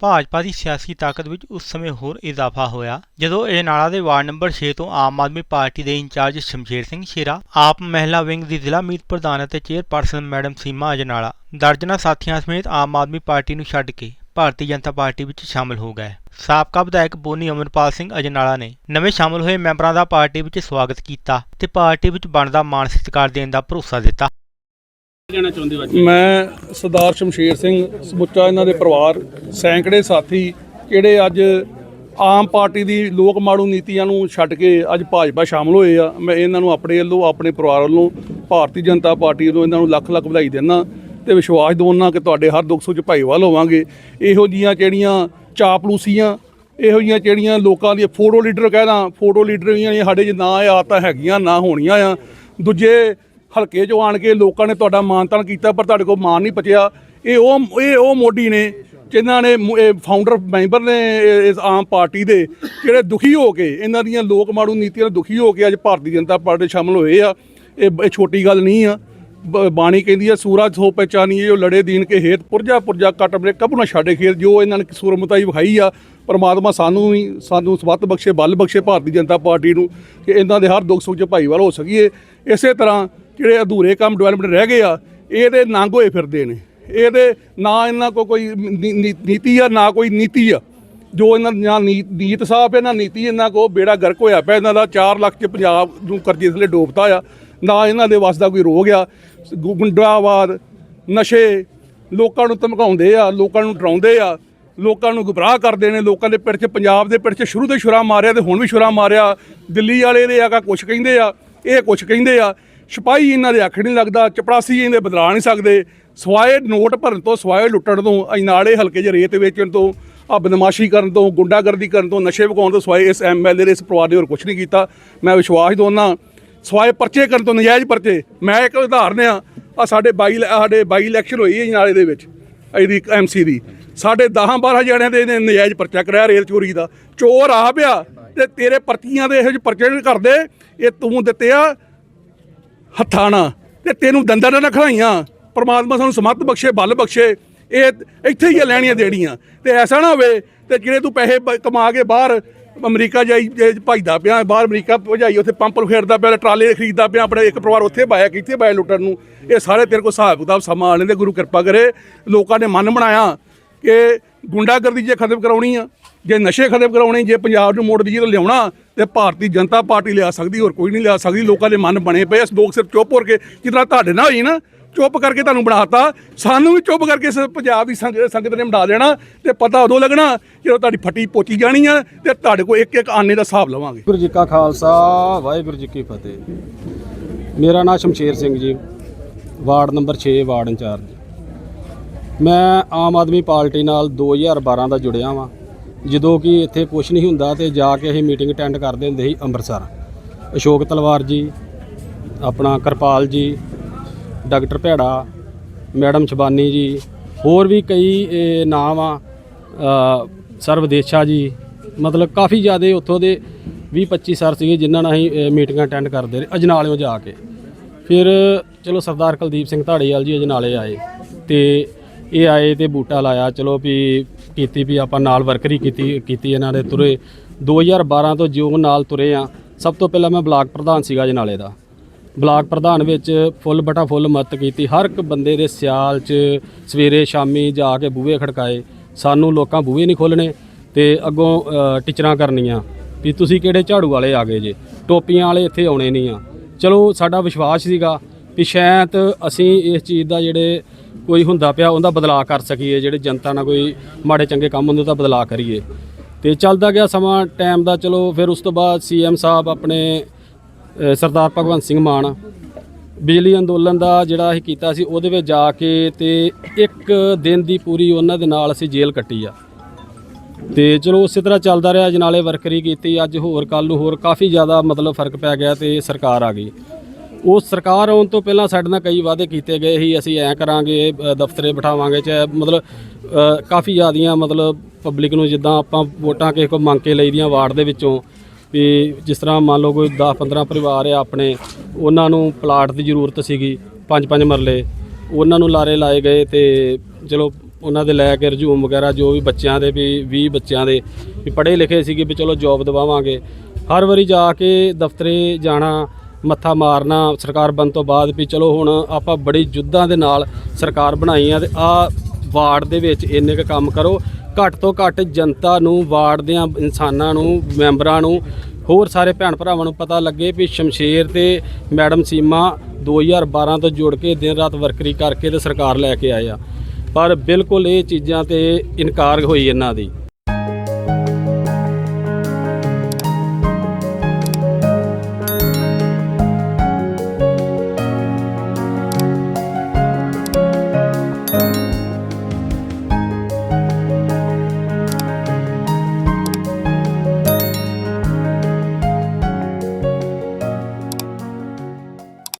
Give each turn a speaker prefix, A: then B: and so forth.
A: ਭਾਜਪਾ ਦੀ ਸਿਆਸੀ ਤਾਕਤ ਵਿੱਚ ਉਸ ਸਮੇਂ ਹੋਰ ਇਜ਼ਾਫਾ ਹੋਇਆ, ਜਦੋਂ ਅਜਨਾਲਾ ਦੇ ਵਾਰਡ ਨੰਬਰ 6 ਤੋਂ ਆਮ ਆਦਮੀ ਪਾਰਟੀ ਦੇ ਇੰਚਾਰਜ ਸ਼ਮਸ਼ੇਰ ਸਿੰਘ ਸ਼ੇਰਾ, ਆਪ ਮਹਿਲਾ ਵਿੰਗ ਦੀ ਜ਼ਿਲ੍ਹਾ ਮੀਤ ਪ੍ਰਧਾਨ ਅਤੇ ਚੇਅਰਪਰਸਨ ਮੈਡਮ ਸੀਮਾ ਅਜਨਾਲਾ, ਦਰਜਨਾਂ ਸਾਥੀਆਂ ਸਮੇਤ ਆਮ ਆਦਮੀ ਪਾਰਟੀ ਨੂੰ ਛੱਡ ਕੇ ਭਾਰਤੀ ਜਨਤਾ ਪਾਰਟੀ ਵਿੱਚ ਸ਼ਾਮਲ ਹੋ ਗਏ। ਸਾਬਕਾ ਵਿਧਾਇਕ ਬੋਨੀ ਅਮਰਪਾਲ ਸਿੰਘ ਅਜਨਾਲਾ ਨੇ ਨਵੇਂ ਸ਼ਾਮਲ ਹੋਏ ਮੈਂਬਰਾਂ ਦਾ ਪਾਰਟੀ ਵਿੱਚ ਸਵਾਗਤ ਕੀਤਾ ਤੇ ਪਾਰਟੀ ਵਿੱਚ ਬਣਦਾ ਮਾਨ ਸਤਿਕਾਰ ਦੇਣ ਦਾ ਭਰੋਸਾ ਦਿੱਤਾ।
B: ਕਹਿਣਾ ਚਾਹੁੰਦੇ ਹੋ
C: ਮੈਂ ਸਰਦਾਰ ਸ਼ਮਸ਼ੇਰ ਸਿੰਘ ਸਮੁੱਚਾ ਇਹਨਾਂ ਦੇ ਪਰਿਵਾਰ, ਸੈਂਕੜੇ ਸਾਥੀ, ਜਿਹੜੇ ਅੱਜ ਆਮ ਪਾਰਟੀ ਦੀ ਲੋਕ ਮਾੜੂ ਨੀਤੀਆਂ ਨੂੰ ਛੱਡ ਕੇ ਅੱਜ ਭਾਜਪਾ ਸ਼ਾਮਲ ਹੋਏ ਆ। ਮੈਂ ਇਹਨਾਂ ਨੂੰ ਆਪਣੇ ਵੱਲੋਂ, ਆਪਣੇ ਪਰਿਵਾਰ ਵੱਲੋਂ, ਭਾਰਤੀ ਜਨਤਾ ਪਾਰਟੀ ਵੱਲੋਂ ਇਹਨਾਂ ਨੂੰ ਲੱਖ ਲੱਖ ਵਧਾਈ ਦਿੰਦਾ ਤੇ ਵਿਸ਼ਵਾਸ ਦਿਵਾਉਣਾ ਕਿ ਤੁਹਾਡੇ ਹਰ ਦੁੱਖ ਸੁੱਖ ਭਾਈਵਾਲ ਹੋਵਾਂਗੇ। ਇਹੋ ਜੀਆਂ ਜਿਹੜੀਆਂ ਚਾਪਲੂਸੀਆਂ, ਇਹੋ ਜੀਆਂ ਜਿਹੜੀਆਂ ਲੋਕਾਂ ਦੀ ਫੋਟੋ ਲੀਡਰ ਕਹਿਣਾ ਫੋਟੋ ਲੀਡਰ ਦੀਆਂ ਸਾਡੇ 'ਚ ਨਾ ਆ ਤਾਂ ਹੈਗੀਆਂ, ਨਾ ਹੋਣੀਆਂ ਆ। ਦੂਜੇ ਹਲਕੇ 'ਚੋਂ ਆਣ ਕੇ ਲੋਕਾਂ ਨੇ ਤੁਹਾਡਾ ਮਾਨਤਾਨ ਕੀਤਾ, ਪਰ ਤੁਹਾਡੇ ਕੋਲ ਮਾਨ ਨਹੀਂ ਪਚਿਆ ਇਹ ਉਹ ਇਹ ਉਹ ਮੋਢੀ ਨੇ ਜਿਨ੍ਹਾਂ ਨੇ ਫਾਊਂਡਰ ਮੈਂਬਰ ਨੇ ਇਸ ਆਮ ਪਾਰਟੀ ਦੇ, ਜਿਹੜੇ ਦੁਖੀ ਹੋ ਕੇ, ਇਹਨਾਂ ਦੀਆਂ ਲੋਕ ਮਾੜੂ ਨੀਤੀਆਂ ਤੋਂ ਦੁਖੀ ਹੋ ਕੇ ਅੱਜ ਭਾਰਤੀ ਜਨਤਾ ਪਾਰਟੀ 'ਚ ਸ਼ਾਮਲ ਹੋਏ ਆ। ਇਹ ਛੋਟੀ ਗੱਲ ਨਹੀਂ ਆ। ਬ- ਬਾਣੀ ਕਹਿੰਦੀ ਆ, ਸੂਰਜ ਹੋ ਪਹਿਚਾਨੀ ਜੋ ਲੜੇ ਦੀਨ ਕੇ ਹੇਤ, ਪੁਰਜਾ ਪੁਰਜਾ ਕੱਟ ਬਰੇ ਕਬ ਨਾ ਛਾੜੇ ਖੇਤ, ਜੋ ਇਹਨਾਂ ਨੇ ਸੂਰਮਤਾਈ ਵਿਖਾਈ ਆ, ਪਰਮਾਤਮਾ ਸਾਨੂੰ ਵੀ, ਸਾਨੂੰ ਸਵੱਤ ਬਖਸ਼ੇ, ਬਲ ਬਖਸ਼ੇ ਭਾਰਤੀ ਜਨਤਾ ਪਾਰਟੀ ਨੂੰ, ਕਿ ਇਹਨਾਂ ਦੇ ਹਰ ਦੁੱਖ ਸੁੱਖ 'ਚ ਭਾਈਵਾਲ ਹੋ ਸਕੀਏ। ਇਸੇ ਤਰ੍ਹਾਂ ਜਿਹੜੇ ਅਧੂਰੇ ਕੰਮ ਡਿਵੈਲਪਮੈਂਟ ਰਹਿ ਗਏ ਆ, ਇਹਦੇ ਨੰਗ ਹੋਏ ਫਿਰਦੇ ਨੇ। ਇਹਦੇ ਨਾ ਇਹਨਾਂ ਕੋ ਕੋਈ ਨੀ- ਨੀ- ਨੀਤੀ ਆ, ਨਾ ਕੋਈ ਨੀਤੀ ਆ। ਜੋ ਇਹਨਾਂ ਦੀ ਨਾ ਨੀ- ਨੀਤ ਸਾਹਿਬ ਹੈ, ਨਾ ਨੀਤੀ ਇਹਨਾਂ ਕੋ ਬੇੜਾ ਗਰਕ ਹੋਇਆ ਪਿਆ, ਇਹਨਾਂ ਦਾ 4 ਲੱਖ ਚ ਪੰਜਾਬ ਨੂੰ ਕਰਜ਼ੇ ਥੱਲੇ ਡੋਬਤਾ ਆ। ਨਾ ਇਹਨਾਂ ਦੇ ਵੱਸ ਦਾ ਕੋਈ ਰੋਗ ਆ। ਗੁ- ਗੁੰਡਾਵਾਦ, ਨਸ਼ੇ, ਲੋਕਾਂ ਨੂੰ ਧਮਕਾਉਂਦੇ ਆ, ਲੋਕਾਂ ਨੂੰ ਡਰਾਉਂਦੇ ਆ, ਲੋਕਾਂ ਨੂੰ ਗੁਬਰਾਹ ਕਰਦੇ ਨੇ, ਲੋਕਾਂ ਦੇ ਪਿੱਠ 'ਚ, ਪੰਜਾਬ ਦੇ ਪਿੱਠ 'ਚ ਸ਼ੁਰੂ ਤੋਂ ਹੀ ਛੁਰਾ ਮਾਰਿਆ ਤੇ ਹੁਣ ਵੀ ਛੁਰਾ ਮਾਰਿਆ। ਦਿੱਲੀ ਵਾਲੇ ਦੇ ਆਗਾ ਕੁਛ ਕਹਿੰਦੇ ਆ, ਇਹ ਕੁਛ ਕਹਿੰਦੇ ਆ। ਸਿਪਾਹੀ ਇਹਨਾਂ ਦੇ ਅੱਖ ਨਹੀਂ ਲੱਗਦਾ, ਚਪੜਾਸੀ ਇਹਦੇ ਬਦਲਾ ਨਹੀਂ ਸਕਦੇ। ਸਵਾਏ ਨੋਟ ਭਰਨ ਤੋਂ, ਸਵਾਏ ਲੁੱਟਣ ਤੋਂ ਅਜਨਾਲੇ ਹਲਕੇ 'ਚ ਰੇਤ ਵੇਚਣ ਤੋਂ ਆ ਬਦਮਾਸ਼ੀ ਕਰਨ ਤੋਂ, ਗੁੰਡਾਗਰਦੀ ਕਰਨ ਤੋਂ, ਨਸ਼ੇ ਵਿਕਾਉਣ ਤੋਂ ਸਵਾਏ ਇਸ ਐਮਐਲਏ ਦੇ ਇਸ ਪਰਿਵਾਰ ਨੇ ਹੋਰ ਕੁਛ ਨਹੀਂ ਕੀਤਾ। ਮੈਂ ਵਿਸ਼ਵਾਸ ਦਵਾਉਣਾ ਸਵਾਏ ਪਰਚੇ ਕਰਨ ਤੋਂ ਨਜਾਇਜ਼ ਪਰਚੇ। ਮੈਂ ਇੱਕ ਉਦਾਹਰਨ ਆ ਆ ਸਾਡੇ ਬਾਈ ਸਾਡੇ ਬਾਈ ਇਲੈਕਸ਼ਨ ਹੋਈ ਹੈ ਅਜਨਾਲੇ ਦੇ ਵਿੱਚ ਇਹਦੀ ਐਮਸੀ ਦੀ। ਸਾਡੇ 10 12 ਜਣਿਆਂ ਦੇ ਇਹਨੇ ਨਜਾਇਜ਼ ਪਰਚਾ ਕਰਾਇਆ ਰੇਲ ਚੋਰੀ ਦਾ। ਚੋਰ ਆ ਪਿਆ ਤੇ ਤੇਰੇ ਪਰਚੀਆਂ ਦੇ ਇਹੋ ਜਿਹੇ ਪਰਚੇ ਨਹੀਂ ਕਰਦੇ, ਇਹ ਤੂੰ ਦਿੱਤੇ ਆ ਹੱਥਾਂ ਹੱਥਾਣਾ ਤੇ ਤੈਨੂੰ ਦੰਦਾਂ ਨਾਲ ਖੜਾਈਆਂ। ਪਰਮਾਤਮਾ ਸਾਨੂੰ ਸਮੱਤ ਬਖਸ਼ੇ, ਬਲ ਬਖਸ਼ੇ। ਇਹ ਇੱਥੇ ਹੀ ਆ ਲੈਣੀਆਂ ਦੇਣੀਆਂ। ਤੇ ਐਸਾ ਨਾ ਹੋਵੇ ਤੇ ਜਿਹੜੇ ਤੂੰ ਪੈਸੇ ਕਮਾ ਕੇ ਬਾਹਰ ਅਮਰੀਕਾ ਜਾਈ, ਜੇ ਭਜਦਾ ਪਿਆ, ਬਾਹਰ ਅਮਰੀਕਾ ਭਜਾਈ, ਉੱਥੇ ਪੰਪਰ ਖੇਡਦਾ ਪਿਆ, ਟਰਾਲੇ ਖਰੀਦਦਾ ਪਿਆ, ਆਪਣੇ ਇੱਕ ਪਰਿਵਾਰ ਉੱਥੇ ਪਾਇਆ ਕਿੱਥੇ ਪਾਇਆ ਲੁੱਟਣ ਨੂੰ? ਇਹ ਸਾਰੇ ਤੇਰੇ ਕੋਲ ਹਿਸਾਬ ਕਿਤਾਬ, ਸਮਾਂ ਆਣੇ ਦੇ ਗੁਰੂ ਕਿਰਪਾ ਕਰੇ। ਲੋਕਾਂ ਨੇ ਮਨ ਬਣਾਇਆ ਕਿ ਗੁੰਡਾਗਰਦੀ ਜੇ ਖਤਮ ਕਰਾਉਣੀ ਆ ਜੇ ਨਸ਼ੇ ਖਤਮ ਕਰਾਉਣੇ, ਜੇ ਪੰਜਾਬ ਨੂੰ ਮੋੜ ਦੀ ਜੇ ਲਿਆਉਣਾ ਤੇ ਭਾਰਤੀ ਜਨਤਾ ਪਾਰਟੀ ਲਿਆ ਸਕਦੀ, ਹੋਰ ਕੋਈ ਨਹੀਂ ਲਿਆ ਸਕਦੀ। ਲੋਕਾਂ ਦੇ ਮਨ ਬਣੇ ਪਏ ਇਸ ਲੋਕ ਸਿਰਫ ਚੁੱਪ ਹੋ ਕੇ, ਜਿਤਨਾ ਤੁਹਾਡੇ ਨਾਲ ਹੋਈ ਨਾ, ਚੁੱਪ ਕਰਕੇ ਤੁਹਾਨੂੰ ਬਣਾਤਾ। ਸਾਨੂੰ ਵੀ ਚੁੱਪ ਕਰਕੇ ਇਸ ਪੰਜਾਬ ਦੀ ਸੰਗ- ਸੰਗਤ ਨੇ ਬਣਾ ਦੇਣਾ ਤੇ ਪਤਾ ਉਦੋਂ ਲੱਗਣਾ ਜਦੋਂ ਤੁਹਾਡੀ ਫੱਟੀ ਪੋਚੀ ਜਾਣੀ ਆ ਤੇ ਤੁਹਾਡੇ ਕੋਲ ਇੱਕ ਇੱਕ ਆਨੇ ਦਾ ਹਿਸਾਬ ਲਵਾਂਗੇ।
B: ਗੁਰੂ ਜੀ ਕਾ ਖਾਲਸਾ, ਵਾਹਿਗੁਰੂ ਜੀ ਕੀ ਫਤਿਹ। ਮੇਰਾ ਨਾਮ Shamsher Singh ji, ward number 6 ward incharge. ਮੈਂ ਆਮ ਆਦਮੀ ਪਾਰਟੀ ਨਾਲ 2012 ਦਾ ਜੁੜਿਆ ਵਾਂ। ਜਦੋਂ ਕਿ ਇੱਥੇ ਕੁਝ ਨਹੀਂ ਹੁੰਦਾ ਤੇ ਜਾ ਕੇ ਅਸੀਂ ਮੀਟਿੰਗ ਅਟੈਂਡ ਕਰਦੇ ਹੁੰਦੇ ਸੀ ਅੰਮ੍ਰਿਤਸਰ। ਅਸ਼ੋਕ ਤਲਵਾਰ ਜੀ ਆਪਣਾ ਕਿਰਪਾਲ ਜੀ ਡਾਕਟਰ ਭੈੜਾ ਮੈਡਮ ਸ਼ਬਾਨੀ ਜੀ ਹੋਰ ਵੀ ਕਈ ਇਹ, ਨਾਮ ਆ ਅ, ਸਰਵਦੇਸ਼ਾ ਜੀ ਮਤਲਬ ਕਾਫੀ ਜ਼ਿਆਦਾ ਉੱਥੋਂ ਦੇ 20 25 ਸਰ ਸੀਗੇ ਜਿਨ੍ਹਾਂ ਨਾਲ ਅਸੀਂ ਮੀਟਿੰਗਾਂ ਅਟੈਂਡ ਕਰਦੇ ਰਹੇ ਅਜਨਾਲਿਓਂ ਜਾ ਕੇ। ਫਿਰ ਚਲੋ ਸਰਦਾਰ ਕੁਲਦੀਪ ਸਿੰਘ ਢਾੜੀਵਾਲ ਜੀ ਅਜਨਾਲੇ ਆਏ ਤੇ ਇਹ ਆਏ ਤੇ ਬੂਟਾ ਲਾਇਆ ਚਲੋ ਵੀ ਕੀਤੀ ਵੀ ਆਪਾਂ ਨਾਲ ਵਰਕਰੀ ਕੀਤੀ ਕੀਤੀ ਇਹਨਾਂ ਦੇ ਤੁਰੇ 2012 ਤੋਂ ਜਿਉਂ ਨਾਲ ਤੁਰੇ ਆ, ਸਭ ਤੋਂ ਪਹਿਲਾਂ ਮੈਂ ਬਲਾਕ ਪ੍ਰਧਾਨ ਸੀਗਾ ਅਜਨਾਲੇ ਦਾ। ਬਲਾਕ ਪ੍ਰਧਾਨ ਵਿੱਚ ਫੁੱਲ ਬਟਾ ਫੁੱਲ ਮਦਦ ਕੀਤੀ। ਹਰ ਇੱਕ ਬੰਦੇ ਦੇ ਸਿਆਲ 'ਚ ਸਵੇਰੇ, ਸ਼ਾਮੀ ਜਾ ਕੇ ਬੂਹੇ ਖੜਕਾਏ। ਸਾਨੂੰ ਲੋਕਾਂ ਬੂਹੇ ਨਹੀਂ ਖੋਲਣੇ ਤੇ ਅੱਗੋਂ ਟੀਚਰਾਂ ਕਰਨੀਆਂ ਵੀ ਤੁਸੀਂ ਕਿਹੜੇ ਝਾੜੂ ਵਾਲੇ ਆ ਗਏ ਜੇ? ਟੋਪੀਆਂ ਵਾਲੇ ਇੱਥੇ ਆਉਣੇ ਨਹੀਂ ਆ। ਚਲੋ ਸਾਡਾ ਵਿਸ਼ਵਾਸ ਸੀਗਾ ਵੀ ਸ਼ਾਇਦ ਅਸੀਂ ਇਸ ਚੀਜ਼ ਦਾ ਜਿਹੜੇ ਕੋਈ ਹੁੰਦਾ ਪਿਆ ਉਹਦਾ ਬਦਲਾਅ ਕਰ ਸਕੀਏ, ਜਿਹੜੇ ਜਨਤਾ ਨਾਲ ਕੋਈ ਮਾੜੇ ਚੰਗੇ ਕੰਮ ਹੁੰਦੇ ਉਹਦਾ ਬਦਲਾਅ ਕਰੀਏ। ਤੇ ਚੱਲਦਾ ਗਿਆ ਸਮਾਂ ਟਾਈਮ ਦਾ ਚਲੋ ਫਿਰ ਉਸ ਤੋਂ ਬਾਅਦ ਸੀਐਮ ਸਾਹਿਬ ਆਪਣੇ ਸਰਦਾਰ ਭਗਵੰਤ ਸਿੰਘ ਮਾਨ ਬਿਜਲੀ ਅੰਦੋਲਨ ਦਾ ਜਿਹੜਾ ਅਸੀਂ ਕੀਤਾ ਸੀ, ਉਹਦੇ ਵਿੱਚ ਜਾ ਕੇ ਤੇ ਇੱਕ ਦਿਨ ਦੀ ਪੂਰੀ ਉਹਨਾਂ ਦੇ ਨਾਲ ਅਸੀਂ ਜੇਲ੍ਹ ਕੱਟੀ ਆ। ਤੇ ਚਲੋ ਉਸੇ ਤਰ੍ਹਾਂ ਚੱਲਦਾ ਰਿਹਾ, ਜਨਾਲੇ ਵਰਕਰੀ ਕੀਤੀ, ਅੱਜ ਹੋਰ ਕੱਲ ਨੂੰ ਹੋਰ ਕਾਫੀ ਜ਼ਿਆਦਾ ਮਤਲਬ ਫ਼ਰਕ ਪੈ ਗਿਆ ਤੇ ਸਰਕਾਰ ਆ ਗਈ। ਉਹ ਸਰਕਾਰ ਆਉਣ ਤੋਂ ਪਹਿਲਾਂ ਸਾਡੇ ਨਾਲ ਕਈ ਵਾਅਦੇ ਕੀਤੇ ਗਏ ਸੀ, ਅਸੀਂ ਐਂ ਕਰਾਂਗੇ ਦਫ਼ਤਰੇ ਬਿਠਾਵਾਂਗੇ, ਚਾਹੇ ਮਤਲਬ ਕਾਫੀ ਜ਼ਿਆਦੀਆਂ ਮਤਲਬ ਪਬਲਿਕ ਨੂੰ ਜਿੱਦਾਂ ਆਪਾਂ ਵੋਟਾਂ ਕਿਸੇ ਕੋ ਮੰਗ ਕੇ ਲਈਦੀਆਂ ਵਾਰਡ ਦੇ ਵਿੱਚੋਂ, ਵੀ ਜਿਸ ਤਰ੍ਹਾਂ ਮੰਨ ਲਓ ਕੋਈ 10 15 ਪਰਿਵਾਰ ਆ ਆਪਣੇ, ਉਹਨਾਂ ਨੂੰ ਪਲਾਟ ਦੀ ਜ਼ਰੂਰਤ ਸੀਗੀ, ਪੰਜ ਪੰਜ ਮਰਲੇ, ਉਹਨਾਂ ਨੂੰ ਲਾਰੇ ਲਾਏ ਗਏ ਤੇ ਚਲੋ ਉਹਨਾਂ ਦੇ ਲੈ ਕੇ ਰਜੂਮ ਵਗੈਰਾ ਜੋ ਵੀ ਬੱਚਿਆਂ ਦੇ, ਵੀ 20 ਬੱਚਿਆਂ ਦੇ, ਵੀ ਪੜ੍ਹੇ ਲਿਖੇ ਸੀਗੇ ਵੀ ਚਲੋ ਜੌਬ ਦਿਵਾਵਾਂਗੇ। ਹਰ ਵਾਰੀ ਜਾ ਕੇ ਦਫ਼ਤਰੇ ਜਾਣਾ ਮੱਥਾ ਮਾਰਨਾ ਸਰਕਾਰ ਬਣ ਤੋਂ ਬਾਅਦ ਵੀ ਚਲੋ ਹੁਣ ਆਪਾਂ ਬੜੀ ਜੁੱਧਾਂ ਦੇ ਨਾਲ ਸਰਕਾਰ ਬਣਾਈ ਆ ਤੇ ਆ ਵਾਰਡ ਦੇ ਵਿੱਚ ਇੰਨੇ ਕੁ ਕੰਮ ਕਰੋ। ਘੱਟ ਤੋਂ ਘੱਟ ਜਨਤਾ ਨੂੰ, ਵਾਰਡ ਦੇ ਇਨਸਾਨਾਂ ਨੂੰ, ਮੈਂਬਰਾਂ ਨੂੰ, ਹੋਰ ਸਾਰੇ ਭੈਣ ਭਰਾਵਾਂ ਨੂੰ ਪਤਾ ਲੱਗੇ ਵੀ ਸ਼ਮਸ਼ੇਰ ਤੇ ਮੈਡਮ ਸੀਮਾ 2012 ਤੋਂ ਜੁੜ ਕੇ ਦਿਨ ਰਾਤ ਵਰਕਰੀ ਕਰਕੇ ਤੇ ਸਰਕਾਰ ਲੈ ਕੇ ਆਏ ਆ। ਪਰ ਬਿਲਕੁਲ ਇਹ ਚੀਜ਼ਾਂ ਤੇ ਇਨਕਾਰ ਹੋਈ ਇਹਨਾਂ ਦੀ।